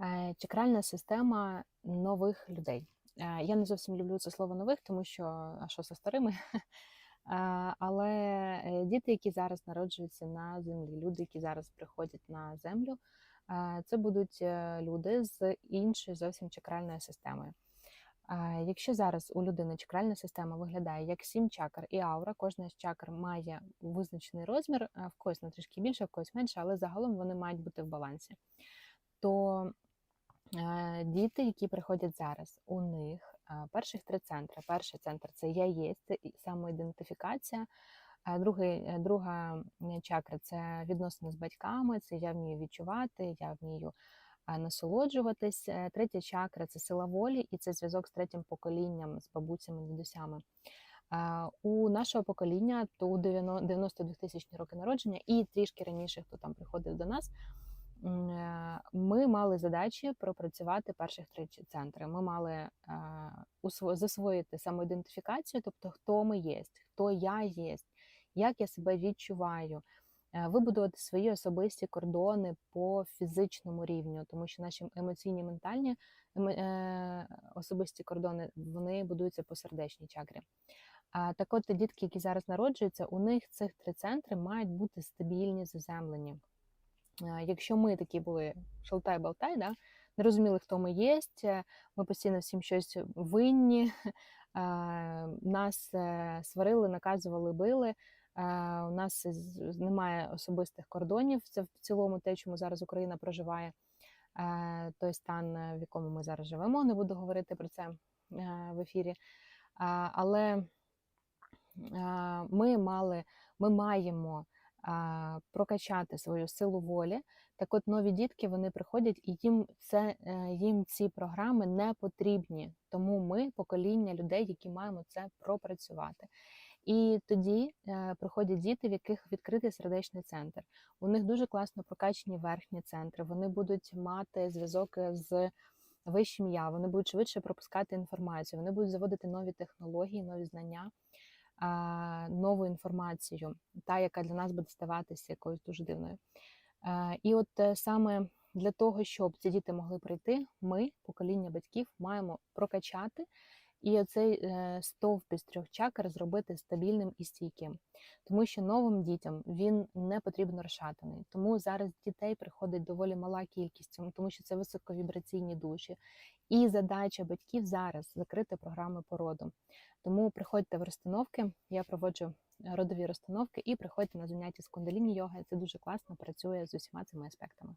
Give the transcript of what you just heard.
Е, Чакральна система нових людей. Е, Я не зовсім люблю це слово нових, тому що а що зі старими? Е, Але діти, які зараз народжуються на землі, люди, які зараз приходять на землю, це будуть люди з іншою зовсім чакральною системою. Е, Якщо зараз у людини чакральна система виглядає як сім чакр і аура, кожна з чакр має визначений розмір, в когось на трішки більше, в когось менше, але загалом вони мають бути в балансі. То діти, які приходять зараз, у них е, перших три центри. Перший центр це я є, це самоідентифікація. Другий, е, друга чакра це відносини з батьками, це я вмію відчувати, я вмію насолоджуватись. Е, Третя чакра це сила волі, і це зв'язок з третім поколінням, з бабуцями, дідусями. У нашого покоління то у 90 92 тисячні роки народження, і трішки раніше, хто там приходив до нас. Е, Ми мали задачі пропрацювати перших три центри. Ми мали е, засвоїти самоідентифікацію, тобто хто ми є, хто я є, як я себе відчуваю, е, вибудувати свої особисті кордони по фізичному рівню, тому що наші емоційні, ментальні е, особисті кордони вони будуються по сердечній чакрі. А так от дітки, які зараз народжуються, у них цих три центри мають бути стабільні, заземлені. Е, Якщо ми такі були шалтай-балтай, да, не розуміли, хто ми є, ми постійно всім щось винні, е, нас е, сварили, наказували, били. е, У нас немає особистих кордонів. Це в цілому те, чому зараз Україна проживає, е, той стан, е, в якому ми зараз живемо. Не буду говорити про це е, в ефірі. Але ми мали, ми маємо прокачати свою силу волі. Так от нові дітки вони приходять, і їм це е, їм ці програми не потрібні. Тому ми покоління людей, які маємо це пропрацювати. І тоді е, приходять діти, в яких відкритий сердечний центр. У них дуже класно прокачені верхні центри. Вони будуть мати зв'язок з вищим я, вони будуть швидше пропускати інформацію, вони будуть заводити нові технології, нові знання нову інформацію, та, яка для нас буде ставатися якоюсь дуже дивною. Е, І от е, саме для того, щоб ці діти могли прийти, ми, покоління батьків, маємо прокачати і оцей е, стовп із трьох чакр зробити стабільним і стійким. Тому що новим дітям він не потрібно розшатаний. Тому зараз дітей приходить доволі мала кількість, тому- що це високовібраційні душі. І задача батьків зараз закрити програми породу. Тому приходьте в розстановки. Я проводжу е, родові розстановки і приходьте на заняття з кундаліні йоги. Це дуже класно працює з усіма цими аспектами.